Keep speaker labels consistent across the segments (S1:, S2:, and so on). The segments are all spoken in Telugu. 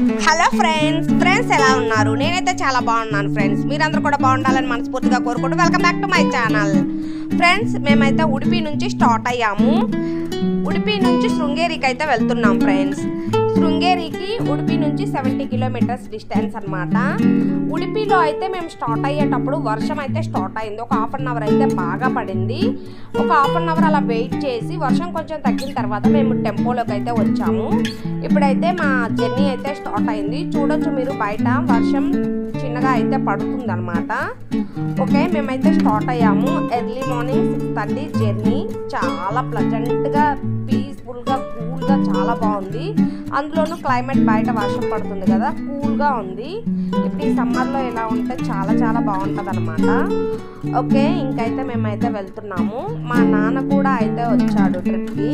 S1: హలో ఫ్రెండ్స్ ఫ్రెండ్స్ ఎలా ఉన్నారు? నేనైతే చాలా బాగున్నాను ఫ్రెండ్స్. మీరందరూ కూడా బాగుండాలని మనస్ఫూర్తిగా కోరుకుంటూ welcome back to my channel. Friends మేమైతే ఉడిపి నుంచి స్టార్ట్ అయ్యాము. ఉడిపి నుంచి శృంగేరికి అయితే వెళ్తున్నాం ఫ్రెండ్స్. శృంగేరికి ఉడిపి నుంచి సెవెంటీ కిలోమీటర్స్ డిస్టెన్స్ అనమాట ఉడిపిలో అయితే మేము స్టార్ట్ అయ్యేటప్పుడు వర్షం అయితే స్టార్ట్ అయింది. ఒక హాఫ్ అన్ అవర్ అయితే బాగా పడింది. ఒక హాఫ్ అన్ అవర్ అలా వెయిట్ చేసి వర్షం కొంచెం తగ్గిన తర్వాత మేము టెంపోలోకి అయితే వచ్చాము. ఇప్పుడైతే మా జర్నీ అయితే స్టార్ట్ అయింది. చూడొచ్చు మీరు బయట వర్షం చిన్నగా అయితే పడుతుంది అనమాట ఓకే మేమైతే స్టార్ట్ అయ్యాము. Early morning six thirty journey చాలా ప్లజెంట్గా పీస్ఫుల్గా కూల్గా చాలా బాగుంది. అందులోనూ క్లైమేట్ బయట వర్షం పడుతుంది కదా కూల్గా ఉంది. ఇప్పుడు ఈ సమ్మర్లో ఇలా ఉంటే చాలా చాలా బాగుంటుంది అనమాట ఓకే ఇంకైతే మేమైతే వెళ్తున్నాము. మా నాన్న కూడా అయితే వచ్చాడు ట్రిప్కి.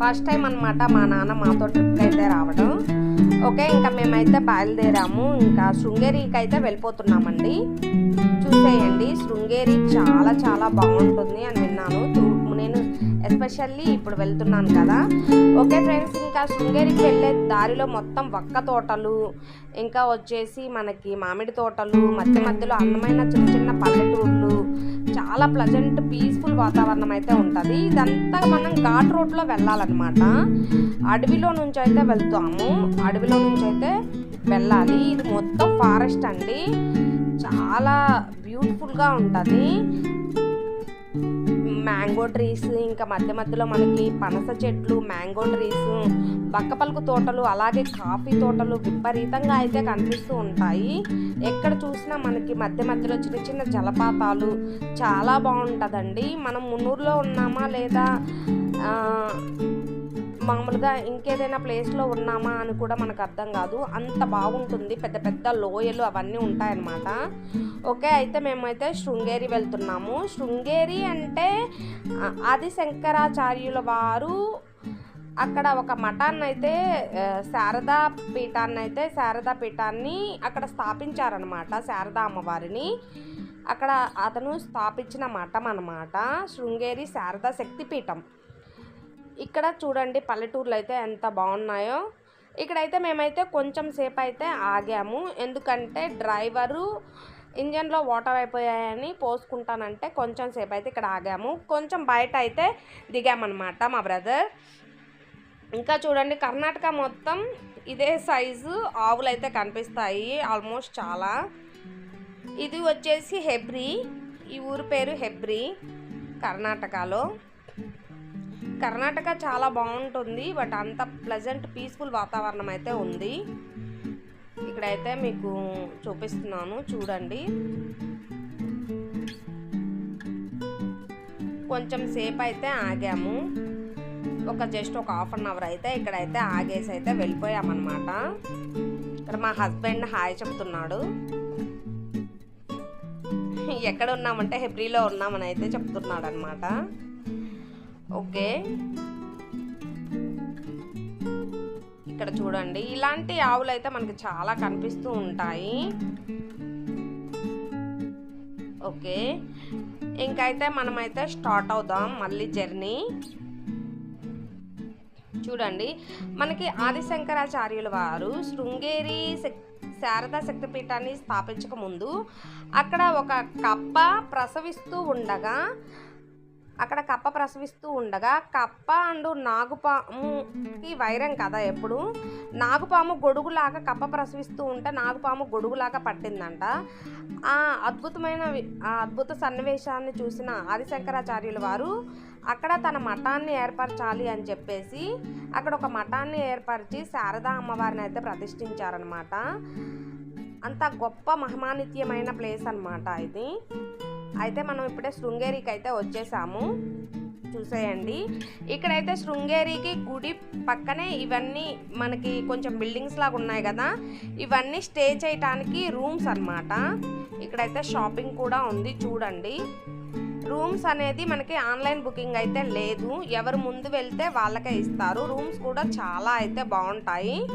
S1: ఫస్ట్ టైం అనమాట మా నాన్న మాతో ట్రిప్కి అయితే రావడం. ఓకే ఇంకా మేమైతే బయలుదేరాము. ఇంకా శృంగేరికి అయితే వెళ్ళిపోతున్నామండి. చూసేయండి శృంగేరి చాలా చాలా బాగుంటుంది అని విన్నాను. ఎస్పెషల్లీ ఇప్పుడు వెళ్తున్నాను కదా. ఓకే ఫ్రెండ్స్ ఇంకా శృంగేరికి వెళ్ళే దారిలో మొత్తం వక్క తోటలు ఇంకా వచ్చేసి మనకి మామిడి తోటలు మధ్య మధ్యలో అందమైన చిన్న చిన్న పల్లెటూర్లు చాలా ప్లజెంట్ పీస్ఫుల్ వాతావరణం అయితే ఉంటుంది. ఇదంతా మనం ఘాట్ రోడ్లో వెళ్ళాలన్నమాట. అడవిలో నుంచి అయితే వెళ్తాము. అడవిలో నుంచి అయితే వెళ్ళాలి. ఇది మొత్తం ఫారెస్ట్ అండి. చాలా బ్యూటిఫుల్గా ఉంటుంది. మ్యాంగో ట్రీస్ ఇంకా మధ్య మధ్యలో మనకి పనస చెట్లు మ్యాంగో ట్రీస్ బక్కపలుకు తోటలు అలాగే కాఫీ తోటలు విపరీతంగా అయితే కనిపిస్తూ ఉంటాయి. ఎక్కడ చూసినా మనకి మధ్య మధ్యలో చిన్న చిన్న జలపాతాలు చాలా బాగుంటుందండి. మనం మున్నూరులో ఉన్నామా లేదా మామూలుగా ఇంకేదైనా ప్లేస్లో ఉన్నామా అని కూడా మనకు అర్థం కాదు. అంత బాగుంటుంది. పెద్ద పెద్ద లోయలు అవన్నీ ఉంటాయన్నమాట. ఓకే అయితే మేమైతే శృంగేరి వెళ్తున్నాము. శృంగేరి అంటే ఆది శంకరాచార్యుల వారు అక్కడ ఒక మఠాన్ని అయితే శారదా పీఠాన్ని అయితే శారదా పీఠాన్ని అక్కడ స్థాపించారనమాట శారదా అమ్మవారిని. అక్కడ అతను స్థాపించిన మఠం అనమాట శృంగేరి శారదా శక్తిపీఠం. ఇక్కడ చూడండి పల్లెటూర్లు అయితే ఎంత బాగున్నాయో. ఇక్కడైతే మేమైతే కొంచెం సేపు అయితే ఆగాము. ఎందుకంటే డ్రైవరు ఇంజన్లో వాటర్ అయిపోయాయని పోసుకుంటానంటే కొంచెం సేపు అయితే ఇక్కడ ఆగాము. కొంచెం బయట అయితే దిగామన్నమాట మా బ్రదర్. ఇంకా చూడండి కర్ణాటక మొత్తం ఇదే సైజు ఆవులు అయితే కనిపిస్తాయి ఆల్మోస్ట్ చాలా. ఇది వచ్చేసి హెబ్రి. ఈ ఊరు పేరు హెబ్రి కర్ణాటకలో. కర్ణాటక చాలా బాగుంటుంది బట్ అంత ప్లెజెంట్ పీస్ఫుల్ వాతావరణం అయితే ఉంది. ఇక్కడైతే మీకు చూపిస్తున్నాను చూడండి. కొంచెం సేపు అయితే ఆగాము. ఒక జస్ట్ ఒక హాఫ్ అన్ అవర్ అయితే ఇక్కడైతే ఆగేసి అయితే వెళ్ళిపోయామన్నమాట. ఇక్కడ మా హస్బెండ్ హాయ్ చెప్తున్నాడు. ఎక్కడ ఉన్నామంటే హెబ్రిలో ఉన్నామని అయితే చెప్తున్నాడు అనమాట ఓకే. ఇక్కడ చూడండి ఇలాంటి ఆవులు అయితే మనకి చాలా కనిపిస్తూ ఉంటాయి. ఓకే. ఇంకైతే మనమైతే స్టార్ట్ అవుదాం మళ్ళీ జర్నీ. చూడండి మనకి ఆదిశంకరాచార్యుల వారు శృంగేరి శారదా శక్తిపీఠాన్ని స్థాపించక ముందు అక్కడ ఒక కప్ప ప్రసవిస్తూ ఉండగా అక్కడ కప్ప ప్రసవిస్తూ ఉండగా కప్ప అండ్ నాగుపాముకి వైరం కదా ఎప్పుడు? నాగుపాము గొడుగులాగా కప్ప ప్రసవిస్తూ ఉంటే నాగుపాము గొడుగులాగా పట్టిందంట. ఆ అద్భుతమైన ఆ అద్భుత సన్నివేశాన్ని చూసిన ఆదిశంకరాచార్యుల వారు అక్కడ తన మఠాన్ని ఏర్పరచాలి అని చెప్పేసి అక్కడ ఒక మఠాన్ని ఏర్పరిచి శారదా అమ్మవారిని అయితే ప్రతిష్ఠించారనమాట అంత గొప్ప మహమానిత్యమైన ప్లేస్ అనమాట ఇది. అయితే మనం ఇప్పుడే శృంగేరికి అయితే వచ్చేసాము. చూసేయండి. ఇక్కడైతే శృంగేరికి గుడి పక్కనే ఇవన్నీ మనకి కొంచెం బిల్డింగ్స్ లాగా ఉన్నాయి కదా. ఇవన్నీ స్టే చేయటానికి రూమ్స్ అన్నమాట. ఇక్కడైతే షాపింగ్ కూడా ఉంది చూడండి. రూమ్స్ అనేది మనకి ఆన్లైన్ బుకింగ్ అయితే లేదు. ఎవరు ముందు వెళ్తే వాళ్ళకే ఇస్తారు. రూమ్స్ కూడా చాలా అయితే బాగుంటాయి.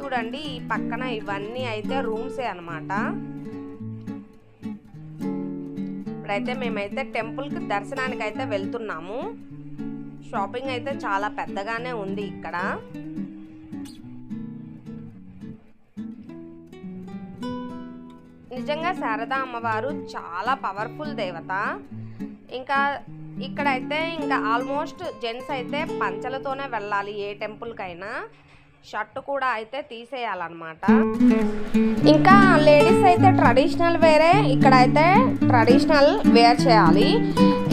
S1: చూడండి ఈ పక్కన ఇవన్నీ అయితే రూమ్సే అన్నమాట. ఇప్పుడైతే మేమైతే టెంపుల్కి దర్శనానికి అయితే వెళ్తున్నాము. షాపింగ్ అయితే చాలా పెద్దగానే ఉంది ఇక్కడ. నిజంగా శారదా అమ్మవారు చాలా పవర్ఫుల్ దేవత. ఇంకా ఇక్కడైతే ఇంకా ఆల్మోస్ట్ జెంట్స్ అయితే పంచలతోనే వెళ్ళాలి ఏ టెంపుల్కైనా. షర్ట్ కూడా అయితే తీసేయాలన్నమాట. ఇంకా లేడీస్ అయితే ట్రెడిషనల్ వేరే ఇక్కడైతే ట్రెడిషనల్ వేర్ చేయాలి.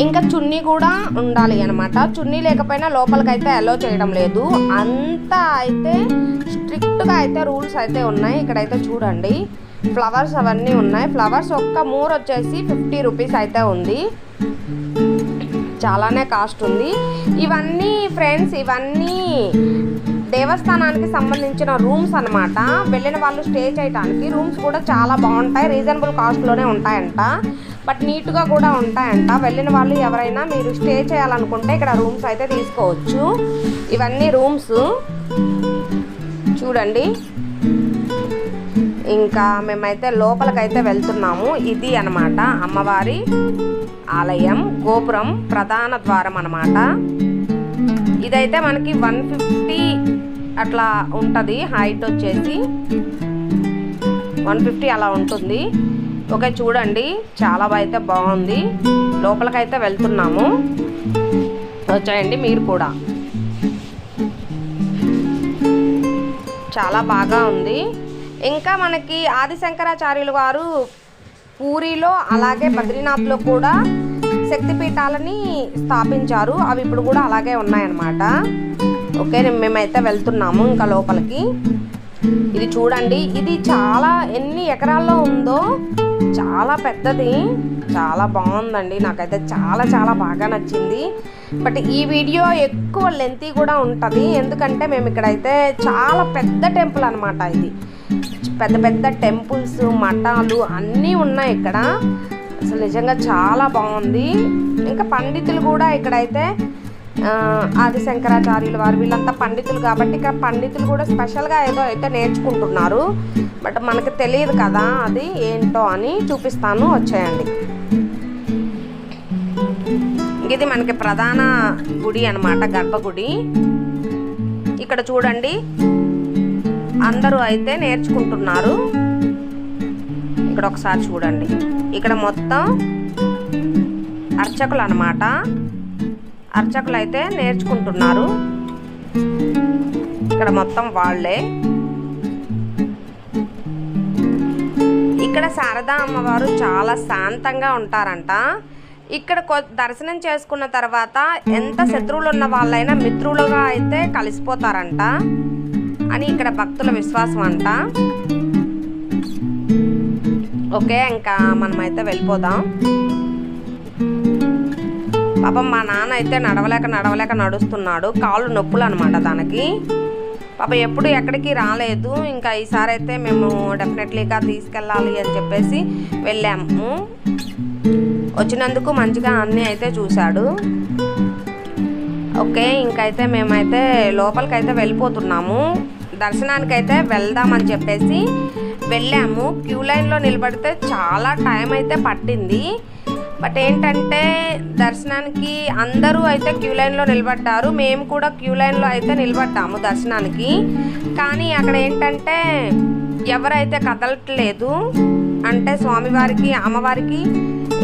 S1: ఇంకా చున్నీ కూడా ఉండాలి అనమాట చున్నీ లేకపోయినా లోపలికైతే అలో చేయడం లేదు. అంతా అయితే స్ట్రిక్ట్గా అయితే రూల్స్ అయితే ఉన్నాయి. ఇక్కడైతే చూడండి ఫ్లవర్స్ అవన్నీ ఉన్నాయి. ఫ్లవర్స్ ఒక్క మూర వచ్చేసి ఫిఫ్టీ రూపీస్ అయితే ఉంది. చాలానే కాస్ట్ ఉంది. ఇవన్నీ ఫ్రెండ్స్ ఇవన్నీ దేవస్థానానికి సంబంధించిన రూమ్స్ అన్నమాట. వెళ్ళిన వాళ్ళు స్టే చేయడానికి రూమ్స్ కూడా చాలా బాగుంటాయి. రీజనబుల్ కాస్ట్లోనే ఉంటాయంట. బట్ నీట్గా కూడా ఉంటాయంట. వెళ్ళిన వాళ్ళు ఎవరైనా మీరు స్టే చేయాలనుకుంటే ఇక్కడ రూమ్స్ అయితే తీసుకోవచ్చు. ఇవన్నీ రూమ్స్. చూడండి. ఇంకా మేమైతే లోపలికైతే వెళ్తున్నాము. ఇది అన్నమాట అమ్మవారి ఆలయం గోపురం ప్రధాన ద్వారం అనమాట ఇదైతే మనకి వన్ ఫిఫ్టీ అట్లా ఉంటుంది హైట్ వచ్చేసి వన్ ఫిఫ్టీ అలా ఉంటుంది. ఓకే చూడండి చాలా అయితే బాగుంది. లోపలికైతే వెళ్తున్నాము. వచ్చాయండి మీరు కూడా. చాలా బాగా ఉంది. ఇంకా మనకి ఆదిశంకరాచార్యులు వారు పూరిలో అలాగే బద్రీనాథ్లో కూడా శక్తిపీఠాలని స్థాపించారు. అవి ఇప్పుడు కూడా అలాగే ఉన్నాయన్నమాట. ఓకే మేమైతే వెళ్తున్నాము ఇంకా లోపలికి. ఇది చూడండి ఇది చాలా ఎన్ని ఎకరాల్లో ఉందో చాలా పెద్దది చాలా బాగుందండి. నాకైతే చాలా చాలా బాగా నచ్చింది. బట్ ఈ వీడియో ఎక్కువ లెంతీ కూడా ఉంటుంది. ఎందుకంటే మేము ఇక్కడైతే చాలా పెద్ద టెంపుల్ అనమాట ఇది. పెద్ద పెద్ద టెంపుల్స్ మఠాలు అన్నీ ఉన్నాయి ఇక్కడ. అసలు నిజంగా చాలా బాగుంది. ఇంకా పండితులు కూడా ఇక్కడైతే ఆది శంకరాచార్యులు వారు వీళ్ళంతా పండితులు కాబట్టి ఇక్కడ పండితులు కూడా స్పెషల్గా ఏదో అయితే నేర్చుకుంటున్నారు. బట్ మనకు తెలియదు కదా అది ఏంటో అని చూపిస్తాను. వచ్చేయండి. ఇది మనకి ప్రధాన గుడి అనమాట గర్భగుడి. ఇక్కడ చూడండి. అందరూ అయితే నేర్చుకుంటున్నారు. ఇక్కడ ఒకసారి చూడండి. ఇక్కడ మొత్తం అర్చకులు అనమాట అర్చకులు అయితే నేర్చుకుంటున్నారు. ఇక్కడ మొత్తం వాళ్ళే. ఇక్కడ శారదా అమ్మవారు చాలా శాంతంగా ఉంటారంట. ఇక్కడ దర్శనం చేసుకున్న తర్వాత ఎంత శత్రువులు ఉన్న వాళ్ళైనా మిత్రులుగా అయితే కలిసిపోతారంట. అని ఇక్కడ భక్తుల విశ్వాసం అంట. ఓకే ఇంకా మనమైతే వెళ్ళిపోదాం. పాపం మా నాన్న అయితే నడవలేక నడవలేక నడుస్తున్నాడు. కాళ్ళు నొప్పులు అనమాట దానికి. పాప ఎప్పుడు ఎక్కడికి రాలేదు. ఇంకా ఈసారి అయితే మేము డెఫినెట్లీగా తీసుకెళ్ళాలి అని చెప్పేసి వెళ్ళాము. వచ్చినందుకు మంచిగా అన్నీ అయితే చూశాడు. ఓకే ఇంకైతే మేమైతే లోపలికైతే వెళ్ళిపోతున్నాము. దర్శనానికైతే వెళ్దామని చెప్పేసి వెళ్ళాము. క్యూ లైన్లో నిలబడితే చాలా టైం అయితే పట్టింది. బట్ ఏంటంటే దర్శనానికి అందరూ అయితే క్యూ లైన్లో నిలబడ్డారు. మేము కూడా క్యూ లైన్లో అయితే నిలబడ్డాము దర్శనానికి. కానీ అక్కడ ఏంటంటే ఎవరైతే కదలట్లేదు అంటే స్వామివారికి అమ్మవారికి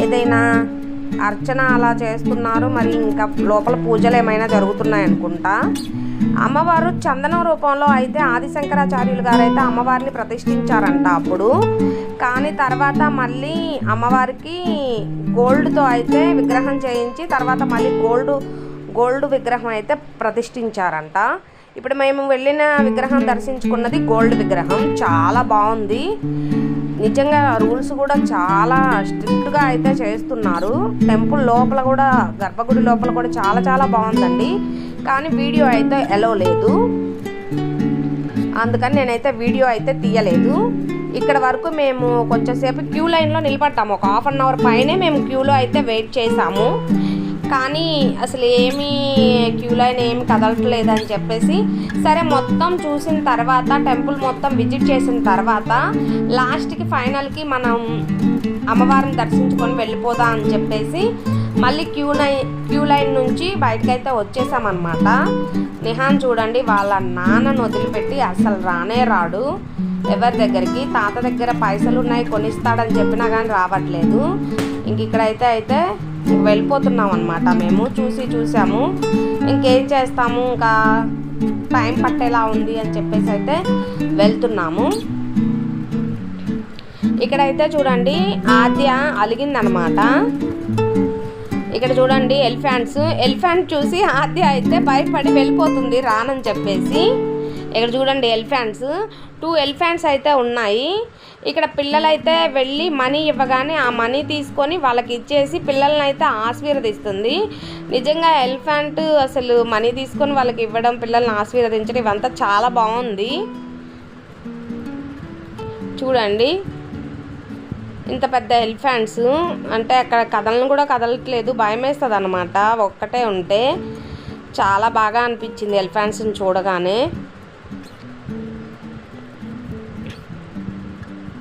S1: ఏదైనా అర్చన అలా చేస్తున్నారు. మరి ఇంకా లోపల పూజలు ఏమైనా జరుగుతున్నాయి అనుకుంటా అమ్మవారు చందనం రూపంలో అయితే ఆదిశంకరాచార్యులు గారు అయితే అమ్మవారిని ప్రతిష్ఠించారంట అప్పుడు. కానీ తర్వాత మళ్ళీ అమ్మవారికి గోల్డ్తో అయితే విగ్రహం చేయించి తర్వాత మళ్ళీ గోల్డ్ గోల్డ్ విగ్రహం అయితే ప్రతిష్ఠించారంట. ఇప్పుడు మేము వెళ్ళిన విగ్రహం దర్శించుకున్నది గోల్డ్ విగ్రహం. చాలా బాగుంది. నిజంగా రూల్స్ కూడా చాలా స్ట్రిక్ట్గా అయితే చేస్తున్నారు. టెంపుల్ లోపల కూడా గర్భగుడి లోపల కూడా చాలా చాలా బాగుందండి. కానీ వీడియో అయితే ఎలో లేదు. అందుకని నేనైతే వీడియో అయితే తీయలేదు. ఇక్కడ వరకు మేము కొంచెంసేపు క్యూ లైన్లో నిలబడ్డాము. ఒక హాఫ్ అన్ అవర్ పైనే మేము క్యూలో అయితే వెయిట్ చేసాము. కానీ అసలు ఏమీ క్యూ లైన్ ఏమి కదలట్లేదని చెప్పేసి సరే మొత్తం చూసిన తర్వాత టెంపుల్ మొత్తం విజిట్ చేసిన తర్వాత లాస్ట్కి ఫైనల్కి మనం అమ్మవారిని దర్శించుకొని వెళ్ళిపోదాం అని చెప్పేసి మళ్ళీ క్యూ లైన్ క్యూ లైన్ నుంచి బయటకైతే వచ్చేసామన్నమాట. నిహాన్ చూడండి వాళ్ళ నాన్నను వదిలిపెట్టి అసలు రానే రాడు. ఎవరి దగ్గరికి? తాత దగ్గర పైసలు ఉన్నాయి కొనిస్తాడని చెప్పినా కానీ రావట్లేదు. ఇంక ఇక్కడైతే అయితే వెళ్ళిపోతున్నాం అనమాట మేము చూసి చూసాము. ఇంకేం చేస్తాము? ఇంకా టైం పట్టేలా ఉంది అని చెప్పేసి అయితే వెళ్తున్నాము. ఇక్కడైతే చూడండి ఆద్య అలిగిందనమాట ఇక్కడ చూడండి ఎలిఫెంట్స్. ఎలిఫెంట్ చూసి ఆద్య అయితే భయపడి వెళ్ళిపోతుంది రానని చెప్పేసి. ఇక్కడ చూడండి ఎలిఫెంట్స్. టూ ఎలిఫెంట్స్ అయితే ఉన్నాయి. ఇక్కడ పిల్లలైతే వెళ్ళి మనీ ఇవ్వగానే ఆ మనీ తీసుకొని వాళ్ళకి ఇచ్చేసి పిల్లల్ని అయితే ఆశీర్వదిస్తుంది. నిజంగా ఎలిఫెంట్ అసలు మనీ తీసుకొని వాళ్ళకి ఇవ్వడం పిల్లల్ని ఆశీర్వదించడం ఇవంతా చాలా బాగుంది. చూడండి. ఇంత పెద్ద ఎలిఫెంట్స్ అంటే అక్కడ కథలను కూడా కదలట్లేదు భయం వేస్తుంది అనమాట ఒక్కటే ఉంటే చాలా బాగా అనిపించింది ఎలిఫెంట్స్ని చూడగానే.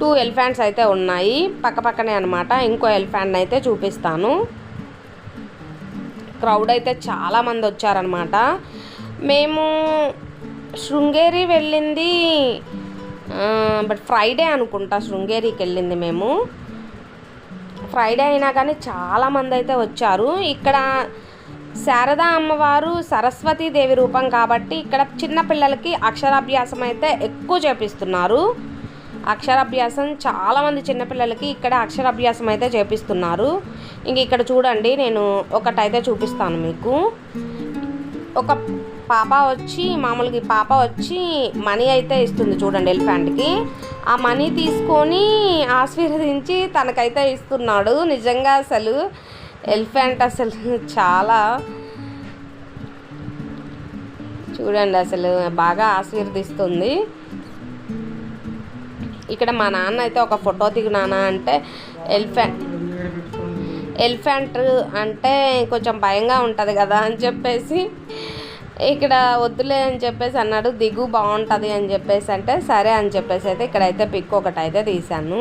S1: టూ ఎలిఫెంట్స్ అయితే ఉన్నాయి. పక్క పక్కనే అనమాట ఇంకో ఎలిఫెంట్ అయితే చూపిస్తాను. క్రౌడ్ అయితే చాలామంది వచ్చారనమాట మేము శృంగేరి వెళ్ళింది బట్ ఫ్రైడే అనుకుంటా శృంగేరికి వెళ్ళింది మేము. ఫ్రైడే అయినా కానీ చాలామంది అయితే వచ్చారు. ఇక్కడ శారదా అమ్మవారు సరస్వతీదేవి రూపం కాబట్టి ఇక్కడ చిన్నపిల్లలకి అక్షరాభ్యాసం అయితే ఎక్కువ చేపిస్తున్నారు. అక్షరాభ్యాసం చాలామంది చిన్నపిల్లలకి ఇక్కడ అక్షరాభ్యాసం అయితే చేపిస్తున్నారు. ఇంక ఇక్కడ చూడండి నేను ఒకటైతే చూపిస్తాను మీకు. ఒక పాప వచ్చి మామూలుగా పాప వచ్చి మనీ అయితే ఇస్తుంది చూడండి ఎలిఫెంట్కి. ఆ మనీ తీసుకొని ఆశీర్వదించి తనకైతే ఇస్తున్నాడు. నిజంగా అసలు ఎలిఫెంట్ అసలు చాలా చూడండి అసలు బాగా ఆశీర్వదిస్తుంది. ఇక్కడ మా నాన్న అయితే ఒక ఫోటో దిగు అంటే ఎలిఫెంట్. ఎలిఫెంట్ అంటే కొంచెం భయంగా ఉంటుంది కదా అని చెప్పేసి ఇక్కడ వద్దులే అని చెప్పేసి అన్నాడు దిగు బాగుంటుంది అని చెప్పేసి అంటే సరే అని చెప్పేసి అయితే ఇక్కడైతే పిక్ ఒకటి అయితే తీశాను.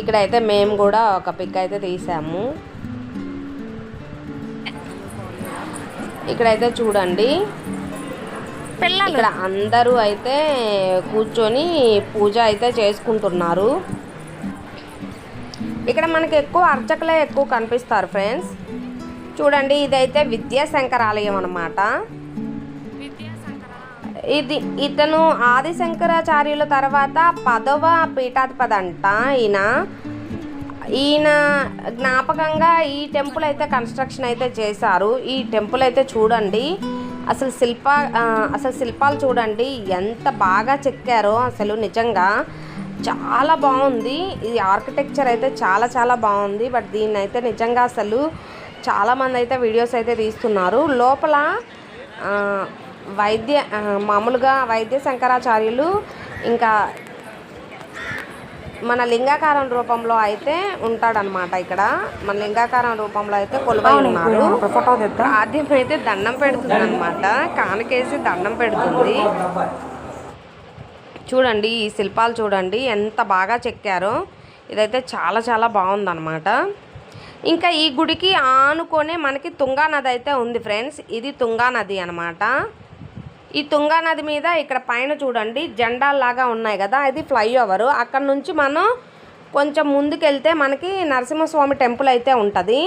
S1: ఇక్కడైతే మేము కూడా ఒక పిక్ అయితే తీసాము ఇక్కడైతే చూడండి. ఇక్కడ అందరూ అయితే కూర్చొని పూజ అయితే చేసుకుంటున్నారు. ఇక్కడ మనకి ఎక్కువ అర్చకులే ఎక్కువ కనిపిస్తారు ఫ్రెండ్స్. చూడండి ఇదైతే విద్యాశంకర్ ఆలయం అనమాట ఇది ఇతను ఆదిశంకరాచార్యుల తర్వాత పదవ పీఠాధిపతి అంట ఈయన. ఈయన జ్ఞాపకంగా ఈ టెంపుల్ అయితే కన్స్ట్రక్షన్ అయితే చేశారు. ఈ టెంపుల్ అయితే చూడండి. అసలు శిల్ప అసలు శిల్పాలు చూడండి ఎంత బాగా చెక్కారో అసలు నిజంగా. చాలా బాగుంది. ఇది ఆర్కిటెక్చర్ అయితే చాలా చాలా బాగుంది. బట్ దీన్ని అయితే నిజంగా అసలు చాలామంది అయితే వీడియోస్ అయితే తీస్తున్నారు. లోపల వైద్య మామూలుగా వైద్య శంకరాచార్యులు ఇంకా మన లింగాకారం రూపంలో అయితే ఉంటాడనమాట ఇక్కడ. మన లింగాకారం రూపంలో అయితే కొలువై ఉన్నారు ఆద్యం అయితే దండం పెడుతుంది అనమాట కానకేసి దండం పెడుతుంది. చూడండి ఈ శిల్పాలు చూడండి ఎంత బాగా చెక్కారో. ఇదైతే చాలా చాలా బాగుందన్నమాట. ఇంకా ఈ గుడికి ఆనుకొనే మనకి తుంగా నది అయితే ఉంది ఫ్రెండ్స్. ఇది తుంగా నది అనమాట ఈ తుంగా నది మీద ఇక్కడ పైన చూడండి జెండాల్లాగా ఉన్నాయి కదా ఇది ఫ్లైఓవర్. అక్కడ నుంచి మనం కొంచెం ముందుకెళ్తే మనకి నరసింహస్వామి టెంపుల్ అయితే ఉంటుంది.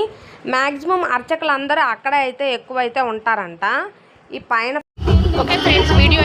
S1: మ్యాక్సిమం అర్చకులు అందరూ అక్కడే అయితే ఎక్కువ అయితే ఉంటారంట. ఈ పైన ఓకే ఫ్రెండ్స్ వీడియో